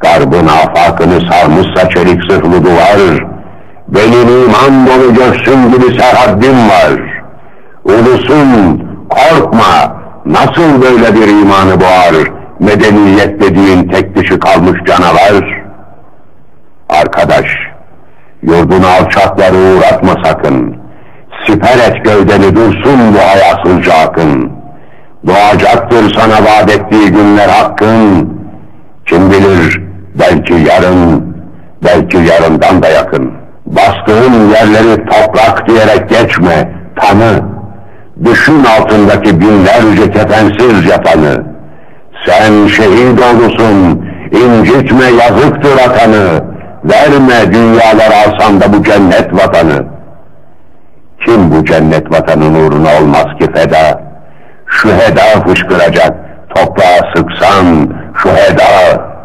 Garbın afakını sarmışsa çelik zırhlı duvar, benim iman dolu göğsüm gibi serhaddim var. Ulusun, korkma, nasıl böyle bir imanı boğar, medeniyet dediğin tek dişi kalmış canavar? Arkadaş, yurdunu alçakları uğratma sakın. Siper et gövdeni dursun bu hayasızca akın. Doğacaktır sana vaat ettiği günler hakkın. Kim bilir belki yarın, belki yarından da yakın. Bastığın yerleri toprak diyerek geçme, tanı. Düşün altındaki binlerce kefensiz yatanı. Sen şehit olursun, incitme yazıktır atanı. Verme dünyalar alsan da bu cennet vatanı. Kim bu cennet vatanın uğruna olmaz ki feda? Şu heda fışkıracak, toprağa sıksan şu heda.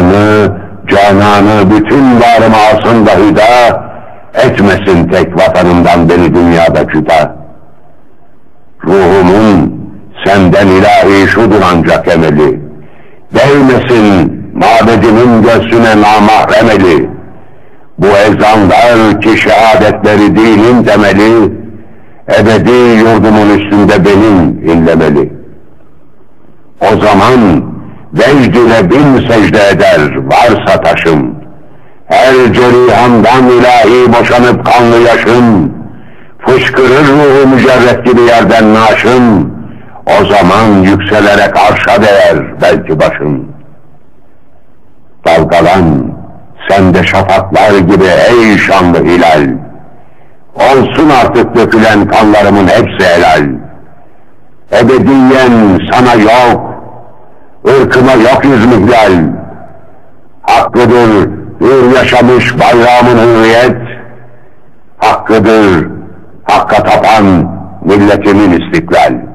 Canı, cananı bütün varımı alsın da etmesin tek vatanımdan beni dünyada cüda. Ruhumun senden ilahi şudur ancak emeli. Değmesin mabedimin göğsüne namahrem eli. Bu ezanlar ki şehadetleri dinin temeli, ebedi yurdumun üstünde benim inlemeli. O zaman vecdine bin secde eder varsa taşım. Her cerihamdan ilahi boşanıp kanlı yaşım, fışkırır ruhu mücerret gibi yerden naşım, o zaman yükselerek arşa değer belki başım. Dalgalan, sen de şafaklar gibi ey şanlı hilal. Olsun artık dökülen kanlarımın hepsi helal. Ebediyen sana yok, ırkıma yok yüz mihlal. Hakkıdır hür yaşamış bayrağımın hürriyet, hakkıdır hakka tapan milletimin istiklal.